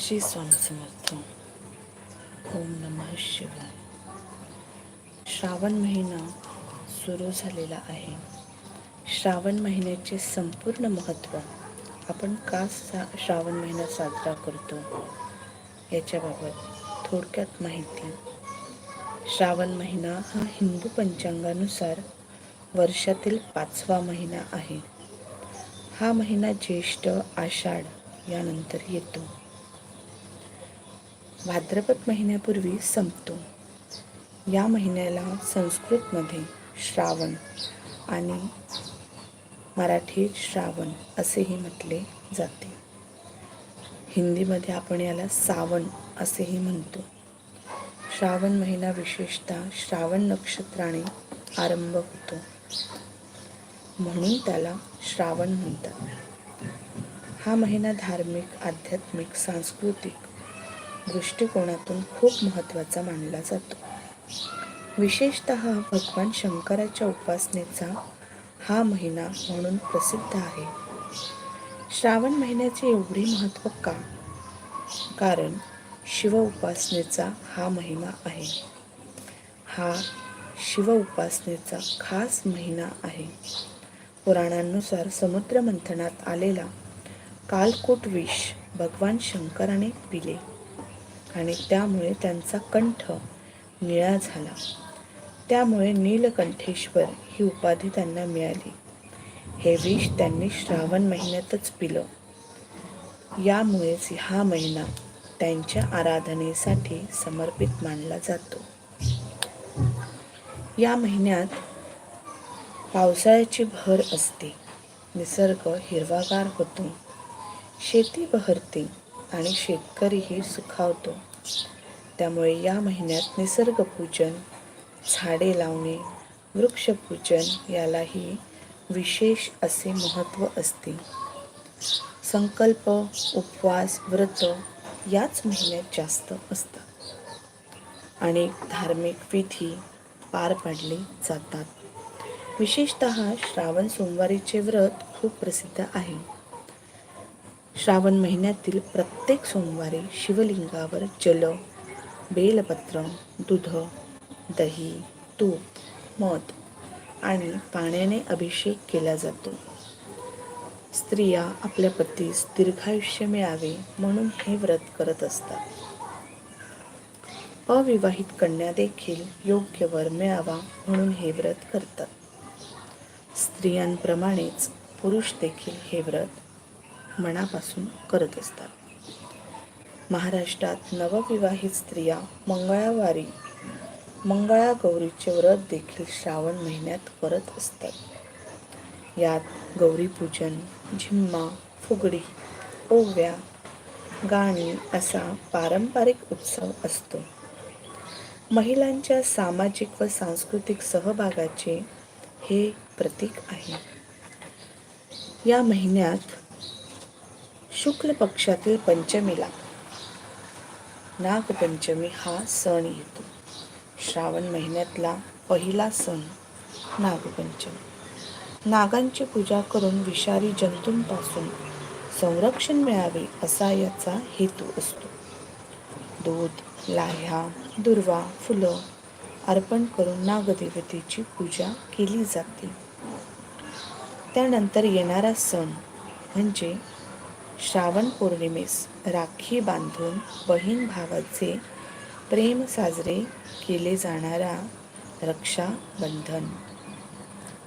श्री स्वामी समर्थ ओम नमः शिवाय। श्रावण महिना सुरू झालेला आहे. श्रावण महिन्याचे संपूर्ण महत्त्व आपण का सा श्रावण महिना साजरा करतो? याच्याबाबत थोडक्यात माहिती. श्रावण महिना हा हिंदू पंचांगानुसार वर्षातील पाचवा महिना आहे. हा महिना ज्येष्ठ आषाढ यानंतर येतो. भाद्रपद महिन्यापूर्वी संपतो. या महिन्याला संस्कृतमध्ये श्रावण आणि मराठीत श्रावण असेही म्हटले जाते. हिंदीमध्ये आपण याला सावण असेही म्हणतो. श्रावण महिना विशेषतः श्रावण नक्षत्राने आरंभ होतो. म्हणून त्याला श्रावण म्हणतात. हा महिना धार्मिक आध्यात्मिक सांस्कृतिक दृष्टिकोनातून खूप महत्त्वाचा मानला जातो. विशेषत भगवान शंकराच्या उपासनेचा हा महिना म्हणून प्रसिद्ध आहे. श्रावण महिन्याचे एवढे महत्त्व का? कारण शिव उपासनेचा हा महिना आहे. हा शिव उपासनेचा खास महिना आहे. पुराणांनुसार समुद्र मंथनात आलेला कालकोट विष भगवान शंकराने पिले. आणि त्यामुळे त्यांचा कंठ निळा झाला. त्यामुळे नीलकंठेश्वर ही उपाधी त्यांना मिळाली. हे विष त्यांनी श्रावण महिन्यातच पिलं. यामुळेच हा महिना त्यांच्या आराधनेसाठी समर्पित मानला जातो. या महिन्यात पावसाळ्याची भर असते. निसर्ग हिरवागार होतो. शेती बहरते. आणि शेतकरीही सुखावतो. त्यामुळे या महिन्यात निसर्गपूजन झाडे लावणे वृक्षपूजन यालाही विशेष असे महत्त्व असते. संकल्प उपवास व्रत याच महिन्यात जास्त असतात. अनेक धार्मिक विधी पार पाडले जातात. विशेषत श्रावण सोमवारीचे व्रत खूप प्रसिद्ध आहे. श्रावण महिन्यातील प्रत्येक सोमवारी शिवलिंगावर जल बेलपत्र दूध दही तूप मध आणि पाण्याने अभिषेक केला जातो. स्त्रिया आपल्या पतीस दीर्घायुष्य मिळावे म्हणून हे व्रत करत असतात. अविवाहित कन्या देखील योग्य वर मिळावा म्हणून हे व्रत करतात. स्त्रियांप्रमाणेच पुरुष देखील हे व्रत मनापासून करत असतात. महाराष्ट्रात नवविवाहित स्त्रिया मंगळवारी मंगळागौरीचे व्रत देखील श्रावण महिन्यात करत असतात. यात गौरीपूजन झिम्मा फुगडी ओव्या गाणी असा पारंपरिक उत्सव असतो. महिलांच्या सामाजिक व सांस्कृतिक सहभागाचे हे प्रतीक आहे. या महिन्यात शुक्ल पक्षातील पंचमीला. नागपंचमी हा सण येतो. श्रावण महिन्यातला पहिला सण नागपंचमी. नागांची पूजा करून विषारी जंतूंपासून संरक्षण मिळावे असा याचा हेतू असतो. दूध लाह्या दुर्वा फुलं अर्पण करून नागदेवतेची पूजा केली जाते. त्यानंतर येणारा सण म्हणजे श्रावण पौर्णिमेस राखी बांधून बहीण भावाचे प्रेम साजरे केले जाणारा रक्षाबंधन.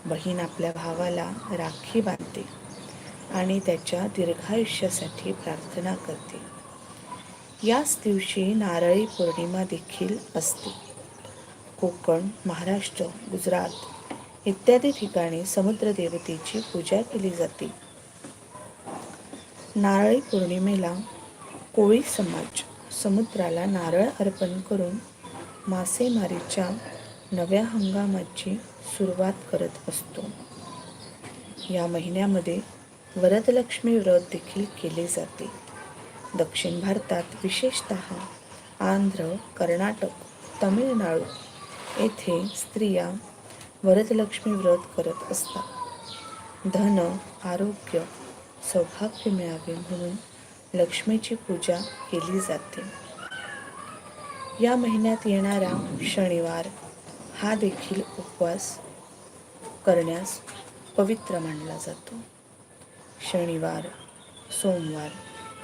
बहीण आपल्या भावाला राखी बांधते आणि त्याच्या दीर्घायुष्यासाठी प्रार्थना करते. याच दिवशी नारळी पौर्णिमा देखील असते. कोकण महाराष्ट्र गुजरात इत्यादी ठिकाणी समुद्रदेवतेची पूजा केली जाते. नारळी पौर्णिमेला कोळी समाज समुद्राला नारळ अर्पण करून मासेमारीच्या नव्या हंगामाची सुरुवात करत असतो. या महिन्यामध्ये वरदलक्ष्मी व्रत देखील केले जाते. दक्षिण भारतात विशेषत आंध्र कर्नाटक तमिळनाडू येथे स्त्रिया वरदलक्ष्मी व्रत करत असतात. धन आरोग्य सौभाग्य मिळावे म्हणून लक्ष्मीची पूजा केली जाते. या महिन्यात येणारा शनिवार हा देखील उपवास करण्यास पवित्र मानला जातो. शनिवार सोमवार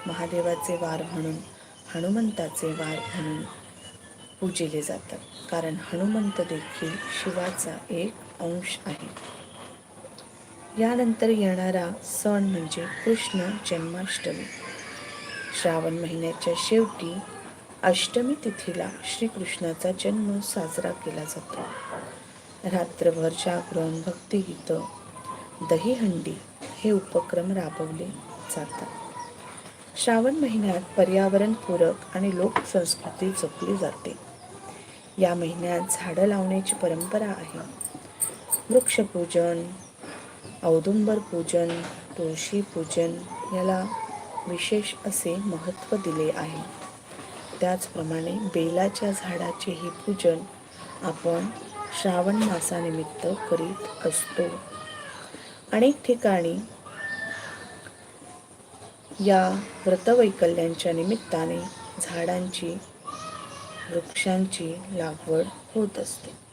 महादेवाचे वार म्हणून हनुमंताचे वार म्हणून पूजिले जातात. कारण हनुमंत देखील शिवाचा एक अंश आहे. यानंतर येणारा सण म्हणजे कृष्ण जन्माष्टमी. श्रावण महिन्याच्या शेवटी अष्टमी तिथीला श्रीकृष्णाचा जन्म साजरा केला जातो. रात्रभर जागरण भक्तिगीतं दहीहंडी हे उपक्रम राबवले जातात. श्रावण महिन्यात पर्यावरणपूरक आणि लोकसंस्कृती जपली जाते. या महिन्यात झाडं लावण्याची परंपरा आहे. वृक्षपूजन औदुंबर पूजन तुळशी पूजन याला विशेष असे महत्त्व दिले आहे. त्याचप्रमाणे बेलाच्या झाडाचेही पूजन आपण श्रावण मासानिमित्त करीत असतो. अनेक ठिकाणी या व्रतवैकल्यांच्या निमित्ताने झाडांची वृक्षांची लागवड होत असते.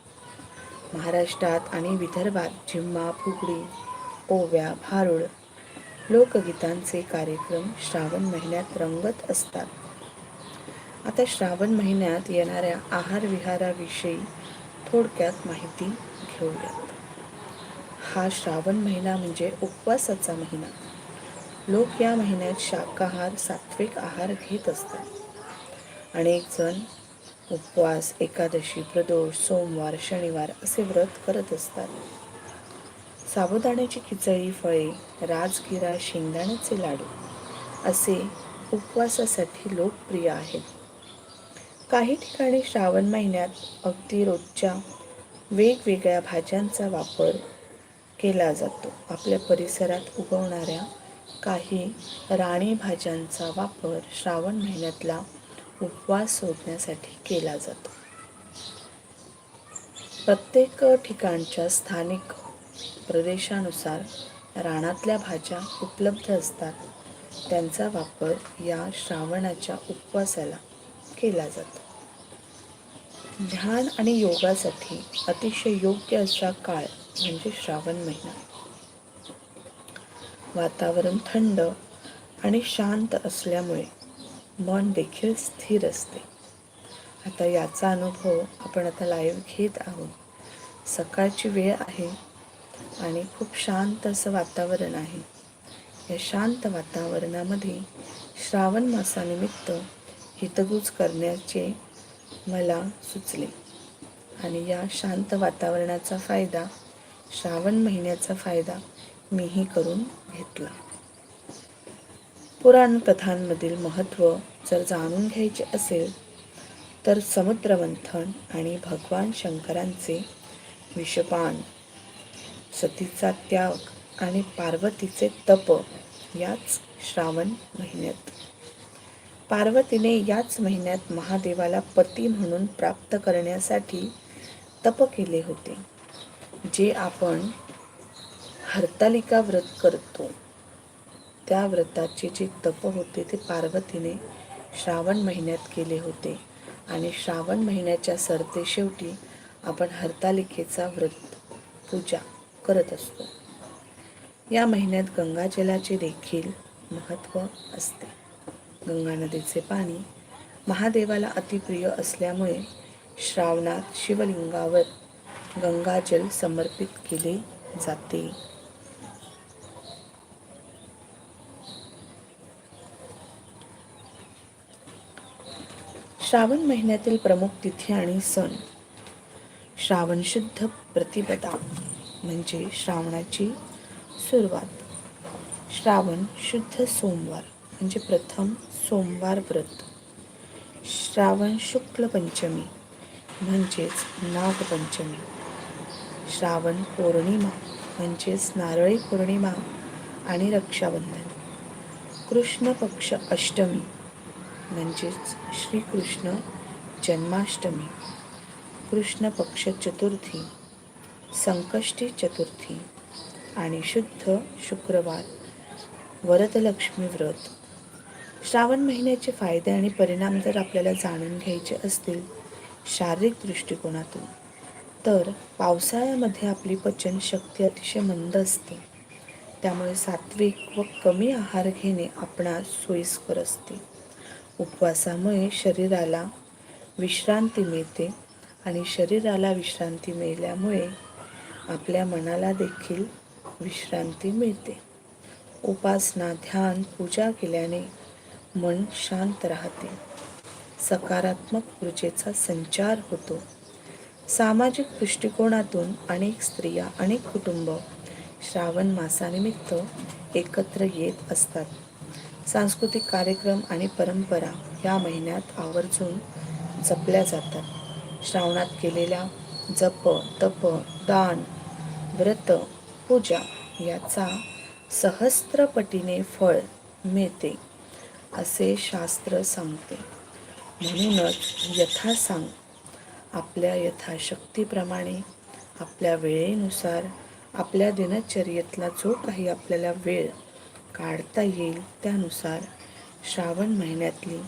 महाराष्ट्रात आणि विदर्भात झिम्मा फुगडी ओव्या भारुड लोकगीतांचे कार्यक्रम श्रावण महिन्यात रंगत असतात. आता श्रावण महिन्यात येणाऱ्या आहार विहाराविषयी थोडक्यात माहिती घेऊयात. हा श्रावण महिना म्हणजे उपवासाचा महिना. लोक या महिन्यात शाकाहार सात्विक आहार घेत असतात. अनेक जण उपवास एकादशी प्रदोष सोमवार शनिवार असे व्रत करत असतात. साबुदाण्याची खिचडी फळे राजगिरा शेंगदाण्याचे लाडू असे उपवासासाठी लोकप्रिय आहेत. काही ठिकाणी श्रावण महिन्यात अगदी रोजच्या वेगवेगळ्या भाज्यांचा वापर केला जातो. आपल्या परिसरात उगवणाऱ्या काही राणी भाज्यांचा वापर श्रावण महिन्यातला उपवास सोडण्यासाठी केला जातो. प्रत्येक ठिकाणच्या स्थानिक प्रदेशानुसार रानातल्या भाज्या उपलब्ध असतात. त्यांचा वापर या श्रावणाच्या उपवासाला केला जातो. ध्यान आणि योगासाठी अतिशय योग्य असा काळ म्हणजे श्रावण महिना. वातावरण थंड आणि शांत असल्यामुळे मन देखील स्थिर असते. आता याचा अनुभव आपण आता लाईव्ह घेत आहोत. सकाळची वेळ आहे आणि खूप शांत असं वातावरण आहे. या शांत वातावरणामध्ये श्रावण मासानिमित्त हितगुज करण्याचे मला सुचले. आणि या शांत वातावरणाचा फायदा श्रावण महिन्याचा फायदा मीही करून घेतला. पुराण कथांमधील महत्त्व जर जाणून घ्यायचे असेल तर समुद्रमंथन आणि भगवान शंकरांचे विषपान सतीचा त्याग आणि पार्वतीचे तप याच श्रावण महिन्यात. पार्वतीने याच महिन्यात महादेवाला पती म्हणून प्राप्त करण्यासाठी तप केले होते जे आपण हरतालिका व्रत करतो. त्या व्रताचे जे तप होते ते पार्वतीने श्रावण महिन्यात केले होते. आणि श्रावण महिन्याच्या सरते शेवटी आपण हरतालिकेचा व्रत पूजा करत असतो. या महिन्यात गंगाजलाचे देखील महत्त्व असते. गंगा नदीचे पाणी महादेवाला अतिप्रिय असल्यामुळे श्रावणात शिवलिंगावर गंगाजल समर्पित केले जाते. श्रावण महिन्यातील प्रमुख तिथी आणि सण. श्रावण शुद्ध प्रतिपदा म्हणजे श्रावणाची सुरुवात. श्रावण शुद्ध सोमवार म्हणजे प्रथम सोमवार व्रत. श्रावण शुक्ल पंचमी म्हणजेच नागपंचमी श्रावण पौर्णिमा म्हणजेच नारळी पौर्णिमा आणि रक्षाबंधन. कृष्ण पक्ष अष्टमी म्हणजेच श्रीकृष्ण जन्माष्टमी. कृष्ण पक्ष चतुर्थी संकष्टी चतुर्थी आणि शुद्ध शुक्रवार वरदलक्ष्मी व्रत. श्रावण महिन्याचे फायदे आणि परिणाम जर आपल्याला जाणून घ्यायचे असतील शारीरिक दृष्टिकोनातून तर पावसाळ्यामध्ये आपली पचनशक्ती अतिशय मंद असते. त्यामुळे सात्विक व कमी आहार घेणे आपणास सोयीस्कर असते. उपवासामुळे शरीराला विश्रांती मिळते आणि शरीराला विश्रांती मिळाल्यामुळे आपल्या मनाला देखील विश्रांती मिळते. उपासना ध्यान पूजा केल्याने मन शांत राहते. सकारात्मक ऊर्जेचा संचार होतो. सामाजिक दृष्टिकोनातून अनेक स्त्रिया अनेक कुटुंब श्रावण मासानिमित्त एकत्र येत असतात. सांस्कृतिक कार्यक्रम आणि परंपरा या महिन्यात आवर्जून जपल्या जातात. श्रावणात केलेल्या जप तप दान व्रत पूजा याचा सहस्त्रपटीने फळ मिळते असे शास्त्र सांगते. म्हणूनच यथा सांग आपल्या यथाशक्तीप्रमाणे आपल्या वेळेनुसार आपल्या दिनचर्येतला जो काही आपल्याला वेळ काढता येईल त्यानुसार श्रावण महिन्यातली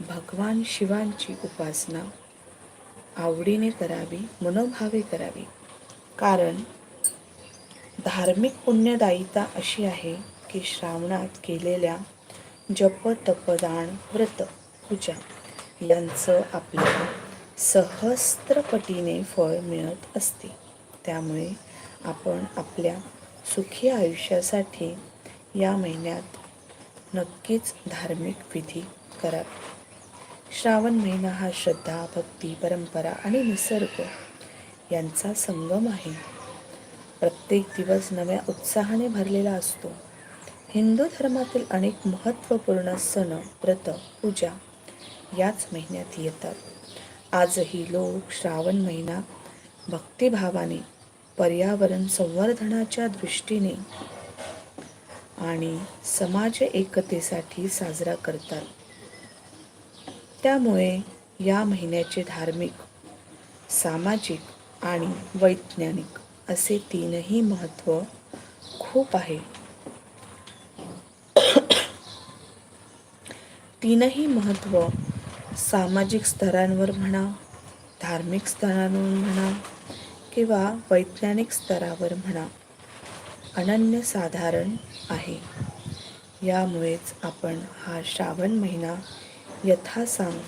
भगवान शिवांची उपासना आवडीने करावी मनोभावे करावी. कारण धार्मिक पुण्यदायिता अशी आहे की श्रावणात केलेल्या जप तपदान व्रत पूजा यांचं आपल्याला सहस्त्रपटीने फळ मिळत असते. त्यामुळे आपण आपल्या सुखी आयुष्यासाठी या महिन्यात नक्कीच धार्मिक विधी करावे श्रावण महिना हा श्रद्धा भक्ती परंपरा आणि निसर्ग यांचा संगम आहे. प्रत्येक दिवस नव्या उत्साहाने भरलेला असतो. हिंदू धर्मातील अनेक महत्त्वपूर्ण सण व्रत पूजा याच महिन्यात येतात. आजही लोक श्रावण महिना भक्तिभावाने पर्यावरण संवर्धनाच्या दृष्टीने आणि समाज एकतेसाठी साजरा करतात. त्यामुळे या महिन्याचे धार्मिक सामाजिक आणि वैज्ञानिक असे तीनही महत्त्व खूप आहे. तीनही महत्त्व सामाजिक स्तरांवर म्हणा धार्मिक स्तरांवर म्हणा किंवा वैज्ञानिक स्तरावर म्हणा अनन्यसाधारण आहे. यामुळेच आपण हा श्रावण महिना यथासांग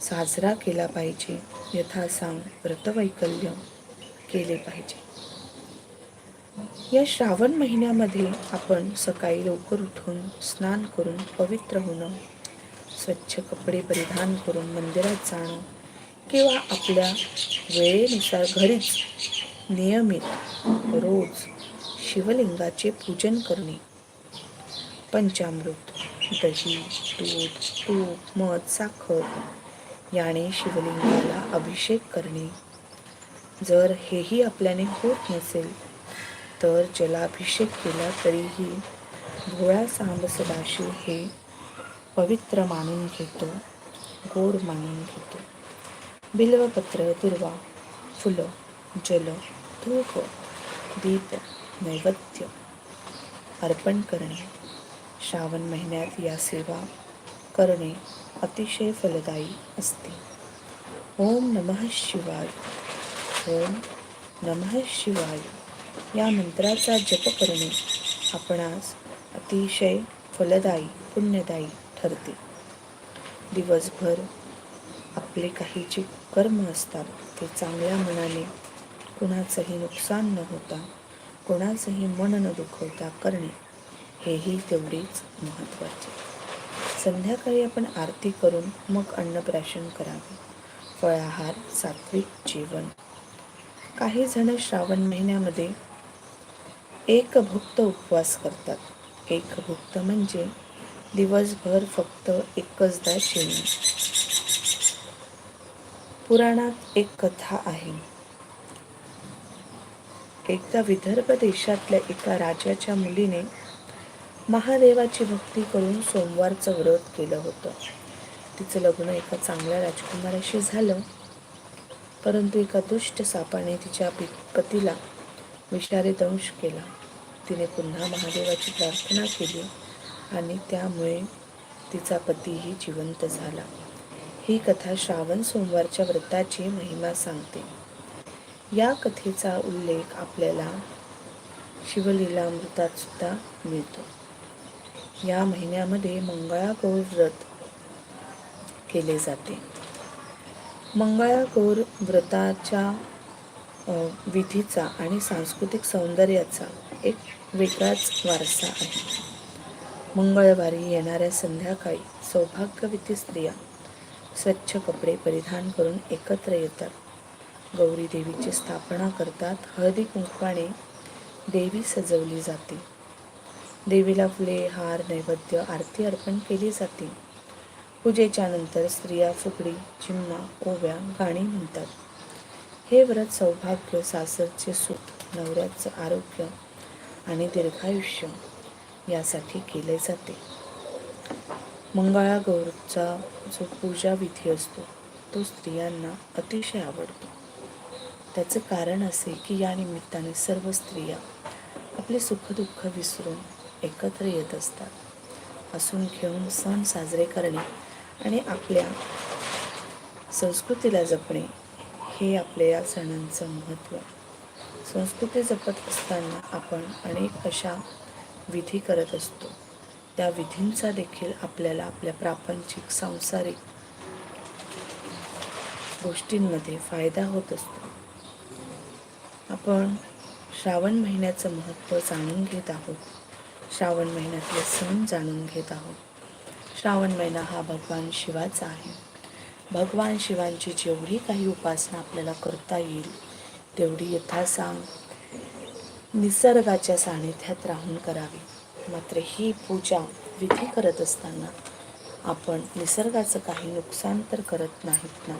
साजरा केला पाहिजे. यथासांग व्रतवैकल्य केले पाहिजे. या श्रावण महिन्यामध्ये आपण सकाळी लवकर उठून स्नान करून पवित्र होणं स्वच्छ कपडे परिधान करून मंदिरात जाणं किंवा आपल्या वेळेनुसार घरीच नियमित रोज शिवलिंगाचे पूजन करणे. पंचामृत दही दूध तूप मध साखर याने शिवलिंगाला अभिषेक करणे. जर हेही आपल्याने होत नसेल तर जलाभिषेक केला तरीही भोळा सांब सदाशिव हे पवित्र मानून घेतो गोड मानून घेतो. बिल्वपत्र दुर्वा फुलं जल धूप दीप नैवेद्य अर्पण करणे. श्रावण महिन्यात या सेवा करणे अतिशय फलदायी असते. ओम नमः शिवाय. ओम नमः शिवाय. या मंत्राचा जप करणे आपणास अतिशय फलदायी पुण्यदायी ठरते. दिवसभर आपले काही जे कर्म असतात ते चांगल्या मनाने कुणाचंही नुकसान न होता कोणाचंही मन न दुखवता करणे हेही तेवढेच महत्त्वाचे. संध्याकाळी आपण आरती करून मग अन्नप्राशन करावे. फळाहार सात्विक जेवण. काही जण श्रावण महिन्यामध्ये एक भुक्त उपवास करतात. एक भुक्त म्हणजे दिवसभर फक्त एकचदा जेवण पुराणात एक कथा आहे. एकदा विदर्भ देशातल्या एका राजाच्या मुलीने महादेवाची भक्ती करून सोमवारचं व्रत केलं होतं. तिचं लग्न एका चांगल्या राजकुमाराशी झालं. परंतु एका दुष्ट सापाने तिच्या पतीला विषारी दंश केला. तिने पुन्हा महादेवाची प्रार्थना केली आणि त्यामुळे तिचा पतीही जिवंत झाला. ही कथा श्रावण सोमवारच्या व्रताची महिमा सांगते. या कथेचा उल्लेख आपल्याला शिवलीलामृतात सुद्धा मिळतो. या महिन्यामध्ये मंगळागौर व्रत केले जाते. मंगळागौर व्रताच्या विधीचा आणि सांस्कृतिक सौंदर्याचा एक वेगळाच वारसा आहे. मंगळवारी येणाऱ्या संध्याकाळी सौभाग्यवती स्त्रिया स्वच्छ कपडे परिधान करून एकत्र येतात. गौरी देवीची स्थापना करतात. हळदी कुंकवाने देवी सजवली जाते. देवीला फुले हार नैवेद्य आरती अर्पण केली जाते. पूजेच्या नंतर स्त्रिया फुगडी चिमणा ओव्या गाणी म्हणतात. हे व्रत सौभाग्य सासरचे सुख नवऱ्याचं आरोग्य आणि दीर्घायुष्य यासाठी केले जाते. मंगळागौरचा जो पूजा विधी असतो तो स्त्रियांना अतिशय आवडतो. त्याचं कारण असे की या निमित्ताने सर्व स्त्रिया आपले सुखदुःख विसरून एकत्र येत असतात. असून घेऊन सण साजरे करणे आणि आपल्या संस्कृतीला जपणे हे आपल्या या सणांचं महत्त्व. संस्कृती जपत असताना आपण अनेक अशा विधी करत असतो. त्या विधींचा देखील आपल्याला आपल्या प्रापंचिक सांसारिक गोष्टींमध्ये फायदा होत असतो. आपण श्रावण महिन्याचं महत्त्व जाणून घेत आहोत. श्रावण महिन्यातले सण जाणून घेत आहोत. श्रावण महिना हा भगवान शिवाचा आहे. भगवान शिवांची जेवढी काही उपासना आपल्याला करता येईल तेवढी यथासांग निसर्गाच्या सानिध्यात राहून करावी. मात्र ही पूजा विधी करत असताना आपण निसर्गाचं काही नुकसान तर करत नाहीत ना?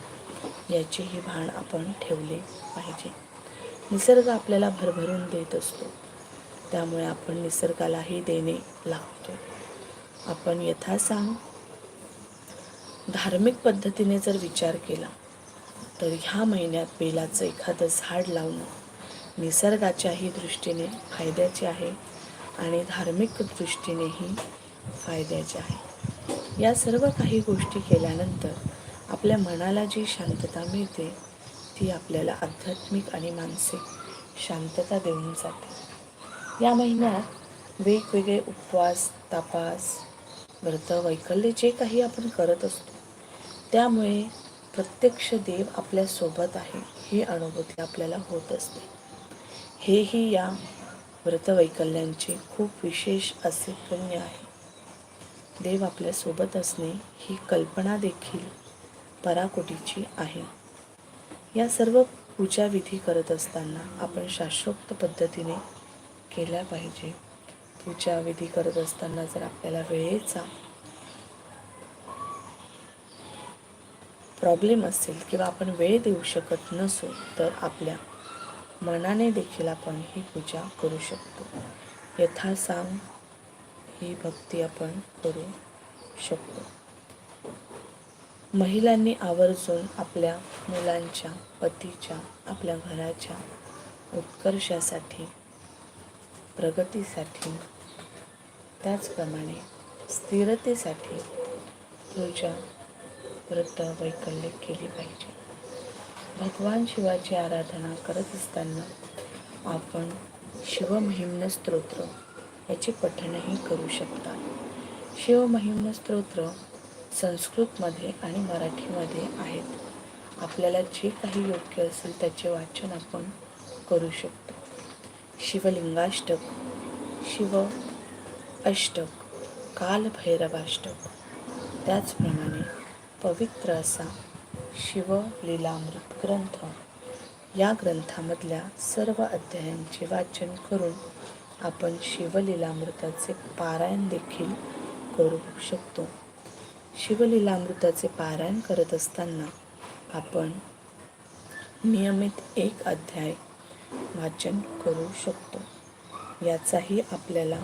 याचेही भान आपण ठेवले पाहिजे. निसर्ग आपल्याला भरभरून देत असतो. त्यामुळे आपण निसर्गालाही देणे लागतो. आपण यथासांग धार्मिक पद्धतीने जर विचार केला तर ह्या महिन्यात बेलाचं एखादं झाड लावणं निसर्गाच्याही दृष्टीने फायद्याचे आहे आणि धार्मिक दृष्टीनेही फायद्याचे आहे. या सर्व काही गोष्टी केल्यानंतर आपल्या मनाला जी शांतता मिळते ती आपल्याला आध्यात्मिक आणि मानसिक शांतता देऊन जाते. या महिन्यात वेगवेगळे उपवास तापास व्रत वैकल्य जे काही आपण करत असतो त्यामुळे प्रत्यक्ष देव आपल्यासोबत आहे ही अनुभूती आपल्याला होत असते. हेही या व्रतवैकल्यांचे खूप विशेष असे पुण्य आहे. देव आपल्यासोबत असणे ही कल्पना देखील पराकोटीची आहे. या सर्व पूजा विधी करत असताना आपण शाश्वत पद्धतीने केल्या पाहिजे. पूजा विधी करत असताना जर आपल्याला वेळेचा प्रॉब्लेम असेल किंवा आपण वेळ देऊ शकत नसू तर आपल्या मनाने देखील आपण ही पूजा करू शकतो. यथासांग ही भक्ती आपण करू शकतो. महिलांनी आवर्जून आपल्या मुलांच्या पतीच्या आपल्या घराच्या उत्कर्षासाठी प्रगतीसाठी त्याचप्रमाणे स्थिरतेसाठी पूजा व्रत वैकल्य केली पाहिजे. भगवान शिवाची आराधना करत असताना आपण शिवमहिम्न स्तोत्र याचे पठणही करू शकता. शिवमहिम्न स्तोत्र संस्कृतमध्ये आणि मराठीमध्ये आहेत. आपल्याला जे काही योग्य असेल त्याचे वाचन आपण करू शकतो. शिवलिंगाष्टक शिव अष्टक कालभैरवाष्टक. त्याचप्रमाणे पवित्र असा शिवलीलामृत ग्रंथ. या ग्रंथामधल्या सर्व अध्यायांचे वाचन करून आपण शिवलीलामृताचे पारायण देखील करू शकतो. शिवलीलामृताचे पारायण करत असताना आपण नियमित एक अध्याय वाचन करू शकतो. याचाही आपल्याला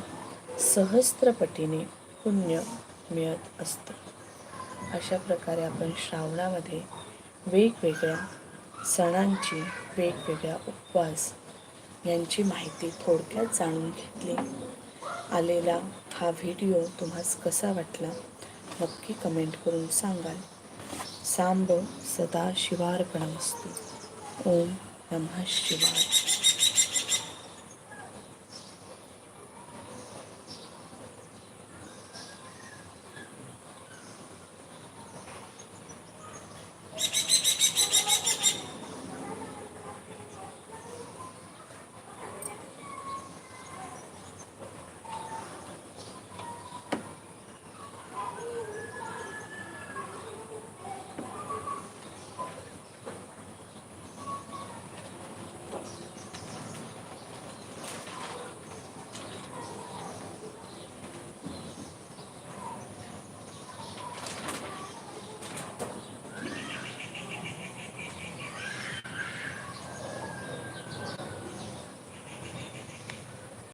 सहस्त्रपटीने पुण्य मिळत असतं. अशा प्रकारे आपण श्रावणामध्ये वेगवेगळ्या सणांची वेगवेगळ्या उपवास यांची माहिती थोडक्यात जाणून घेतली. आलेला हा व्हिडिओ तुम्हाला कसा वाटला? नक्की कमेंट करून सांगाल. सांब सदा शिवार्पणमस्तू ओम नमः शिवाय.